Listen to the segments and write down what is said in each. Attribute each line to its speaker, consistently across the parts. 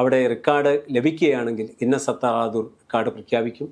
Speaker 1: അവിടെ റെക്കോർഡ് ലഭിക്കുകയാണെങ്കിൽ ഇന്ന സത്താറാദൂർ റെക്കോർഡ് പ്രഖ്യാപിക്കും.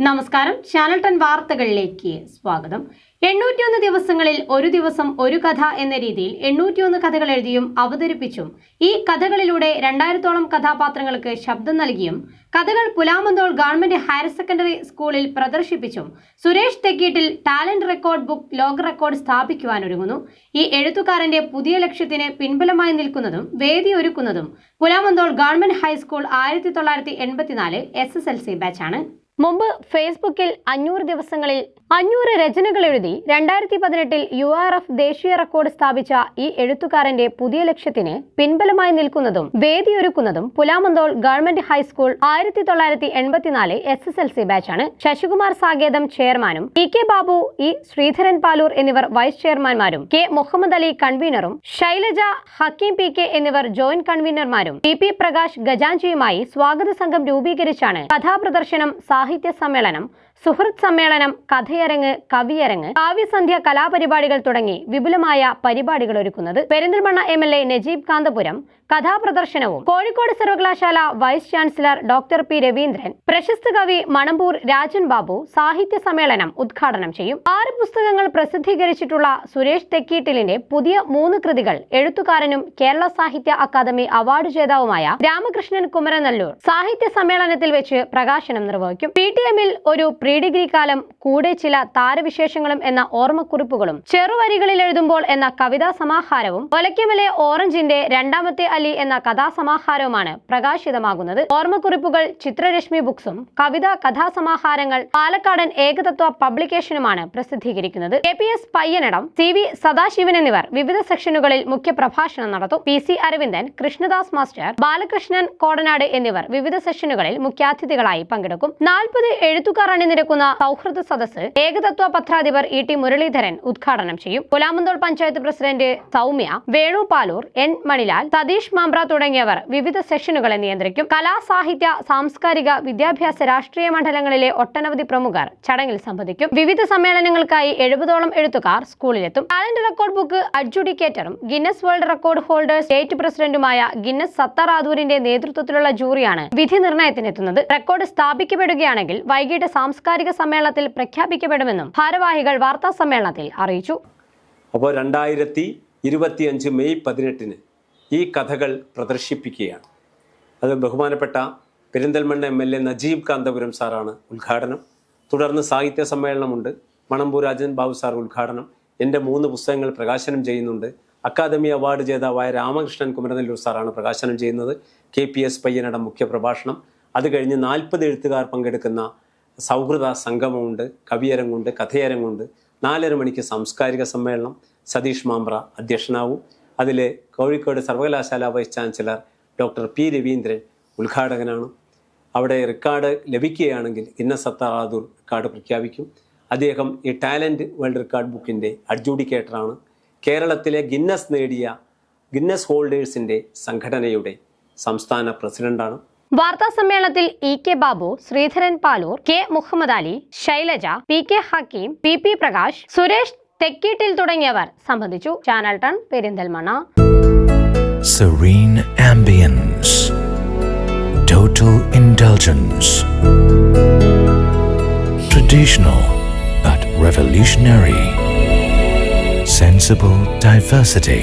Speaker 2: നമസ്കാരം. ചാനൽ ടെൻ വാർത്തകളിലേക്ക് സ്വാഗതം. എണ്ണൂറ്റിയൊന്ന് ദിവസങ്ങളിൽ ഒരു ദിവസം ഒരു കഥ എന്ന രീതിയിൽ എണ്ണൂറ്റിയൊന്ന് കഥകൾ എഴുതിയും അവതരിപ്പിച്ചും ഈ കഥകളിലൂടെ രണ്ടായിരത്തോളം കഥാപാത്രങ്ങൾക്ക് ശബ്ദം നൽകിയും കഥകൾ പുലാമന്തോൾ ഗവൺമെന്റ് ഹയർ സെക്കൻഡറി സ്കൂളിൽ പ്രദർശിപ്പിച്ചും Suresh Thekkeettil talent record book ലോക റെക്കോർഡ് സ്ഥാപിക്കുവാനൊരുങ്ങുന്നു ഈ എഴുത്തുകാരന്റെ പുതിയ ലക്ഷ്യത്തിന് പിൻബലമായി നിൽക്കുന്നതും വേദി ഒരുക്കുന്നതും പുലാമന്തോൾ ഗവൺമെന്റ് ഹൈസ്കൂൾ ആയിരത്തി തൊള്ളായിരത്തി എൺപത്തിനാല് എസ് എസ് എൽ സി ബാച്ചാണ് മുമ്പ് ഫേസ്ബുക്കിൽ അഞ്ഞൂറ് ദിവസങ്ങളിൽ അഞ്ഞൂറ് രചനകൾ എഴുതി രണ്ടായിരത്തി പതിനെട്ടിൽ യു ആർ എഫ് ദേശീയ റെക്കോർഡ് സ്ഥാപിച്ച ഈ എഴുത്തുകാരന്റെ പുതിയ ലക്ഷ്യത്തിന് പിൻബലമായി നിൽക്കുന്നതും വേദിയൊരുക്കുന്നതും പുലാമന്തോൾ ഗവൺമെന്റ് ഹൈസ്കൂൾ ആയിരത്തി തൊള്ളായിരത്തി എൺപത്തിനാല് എസ് എസ് എൽ സി ബാച്ചാണ്. ശശികുമാർ സാകേതം ചെയർമാനും E K Babu E Sreedharan Palur എന്നിവർ വൈസ് ചെയർമാൻമാരും കെ മുഹമ്മദ് അലി കൺവീനറും ശൈലജ ഹക്കീം പി കെ എന്നിവർ ജോയിന്റ് കൺവീനർമാരും ടി പി പ്രകാശ് ഗജാഞ്ചിയുമായി സ്വാഗത സംഘം രൂപീകരിച്ചാണ് കഥാപ്രദർശനം സാഹിത്യ സമ്മേളനം സുഹൃത്ത് സമ്മേളനം കഥയരങ്ങ് കവിയരങ്ങ് കാവ്യസന്ധ്യ കലാപരിപാടികൾ തുടങ്ങി വിപുലമായ പരിപാടികൾ ഒരുക്കുന്നത് Perinthalmanna M L A Najeeb Kanthapuram കഥാപ്രദർശനവും Kozhikode സർവകലാശാല vice chancellor doctor P Raveendran പ്രശസ്ത കവി മണമ്പൂർ രാജൻ ബാബു സാഹിത്യ സമ്മേളനം ഉദ്ഘാടനം ചെയ്യും. ആറ് പുസ്തകങ്ങൾ പ്രസിദ്ധീകരിച്ചിട്ടുള്ള സുരേഷ് തെക്കീട്ടിലിന്റെ പുതിയ മൂന്ന് കൃതികൾ എഴുത്തുകാരനും കേരള സാഹിത്യ അക്കാദമി അവാർഡ് ജേതാവുമായ രാമകൃഷ്ണൻ കുമരനല്ലൂർ സാഹിത്യ സമ്മേളനത്തിൽ വെച്ച് പ്രകാശനം നിർവഹിക്കും. പി ടി എമ്മിൽ ഒരു പ്രീ ഡിഗ്രി കാലം കൂടെ ചില താരവിശേഷങ്ങളും എന്ന ഓർമ്മക്കുറിപ്പുകളും ചെറുവരികളിൽ എഴുതുമ്പോൾ എന്ന കവിതാ സമാഹാരവും ഒലയ്ക്കമലെ ഓറഞ്ചിന്റെ രണ്ടാമത്തെ അലി എന്ന കഥാസമാഹാരവുമാണ് പ്രകാശിതമാകുന്നത്. ഓർമ്മക്കുറിപ്പുകൾ ചിത്രരശ്മി ബുക്സും കവിതാ കഥാസമാഹാരങ്ങൾ പാലക്കാടൻ ഏകതത്വ പബ്ലിക്കേഷനുമാണ് പ്രസിദ്ധീകരിക്കുന്നത്. K P S Payyanadam C V Sadasivan എന്നിവർ വിവിധ സെക്ഷനുകളിൽ മുഖ്യ പ്രഭാഷണം നടത്തും. P C Aravindan Krishnadas master Balakrishnan Kodanad എന്നിവർ വിവിധ സെഷനുകളിൽ മുഖ്യാതിഥികളായി പങ്കെടുക്കും. നാൽപ്പത് എഴുത്തുകാർ അണിനിരക്കുന്ന സൗഹൃദ സദസ് ഏകതത്വ പത്രാധിപർ ഇ ടി മുരളീധരൻ ഉദ്ഘാടനം ചെയ്യും. പുലാമന്തോൾ പഞ്ചായത്ത് പ്രസിഡന്റ് സൗമ്യ വേണു പാലൂർ എൻ മണിലാൽ സതീഷ് മാമ്പ്ര തുടങ്ങിയവർ വിവിധ സെഷനുകളെ നിയന്ത്രിക്കും. കലാ സാഹിത്യ സാംസ്കാരിക വിദ്യാഭ്യാസ രാഷ്ട്രീയ മണ്ഡലങ്ങളിലെ ഒട്ടനവധി പ്രമുഖർ ചടങ്ങിൽ സംബന്ധിക്കും. വിവിധ സമ്മേളനങ്ങൾക്കായി എഴുപതോളം എഴുത്തുകാർ സ്കൂളിലെത്തും. Talent record book അഡ്ജുഡിക്കേറ്ററും Guinness world record holders state പ്രസിഡന്റുമായ ഗിന്നസ് സത്താർ ആദൂരിന്റെ നേതൃത്വത്തിലുള്ള ജൂറിയാണ് വിധി നിർണയത്തിനെത്തുന്നത് റെക്കോർഡ് സ്ഥാപിക്കപ്പെടുകയാണെങ്കിൽ വൈകിട്ട് സാംസ്കാരിക സമ്മേളനത്തിൽ പ്രഖ്യാപിക്കപ്പെടുമെന്നും ഭാരവാഹികൾ വാർത്താ സമ്മേളനത്തിൽ അറിയിച്ചു.
Speaker 1: അപ്പോൾ രണ്ടായിരത്തി ഇരുപത്തിയഞ്ച് മെയ് പതിനെട്ടിന് ഈ കഥകൾ പ്രദർശിപ്പിക്കുകയാണ്. അത് ബഹുമാനപ്പെട്ട Perinthalmanna M L A Najeeb Kanthapuram സാറാണ് ഉദ്ഘാടനം. തുടർന്ന് സാഹിത്യ സമ്മേളനമുണ്ട്. മണമ്പൂർ രാജൻ ബാബു സാർ ഉദ്ഘാടനം. എന്റെ മൂന്ന് പുസ്തകങ്ങൾ പ്രകാശനം ചെയ്യുന്നുണ്ട്. അക്കാദമി അവാർഡ് ജേതാവായ രാമകൃഷ്ണൻ കുമരനെല്ലൂർ സാറാണ് പ്രകാശനം ചെയ്യുന്നത്. കെ പി എസ് പയ്യനടം മുഖ്യ പ്രഭാഷണം അത് കഴിഞ്ഞ് നാൽപ്പത് എഴുത്തുകാർ പങ്കെടുക്കുന്ന സൗഹൃദ സംഗമമുണ്ട് കവിയരങ്ങുണ്ട് കഥയരങ്ങുണ്ട്. നാലര മണിക്ക് സാംസ്കാരിക സമ്മേളനം. സതീഷ് മാമ്പ്ര അധ്യക്ഷനാവും. അതിൽ കോഴിക്കോട് സർവകലാശാല vice chancellor doctor P Raveendran ഉദ്ഘാടകനാണ്. അവിടെ റെക്കോർഡ് ലഭിക്കുകയാണെങ്കിൽ ഇന്ന സത്താറാദൂർ റെക്കോർഡ് പ്രഖ്യാപിക്കും. അദ്ദേഹം ഈ ടാലന്റ് വേൾഡ് റെക്കോർഡ് ബുക്കിന്റെ അഡ്ജൂഡിക്കേറ്ററാണ്. കേരളത്തിലെ ഗിന്നസ് നേടിയ ഗിന്നസ് ഹോൾഡേഴ്സിന്റെ സംഘടനയുടെ സംസ്ഥാന പ്രസിഡന്റാണ്.
Speaker 2: വാർത്താ സമ്മേളനത്തിൽ E K Babu Sreedharan Paloor K Muhammad Ali Shailaja P K Hakeem P P Prakash Suresh Thekkeettil തുടങ്ങിയവർ സംബന്ധിച്ചു channel ton Perinthalmanna
Speaker 3: Serene ambience. Total indulgence. Traditional but revolutionary. Sensible diversity.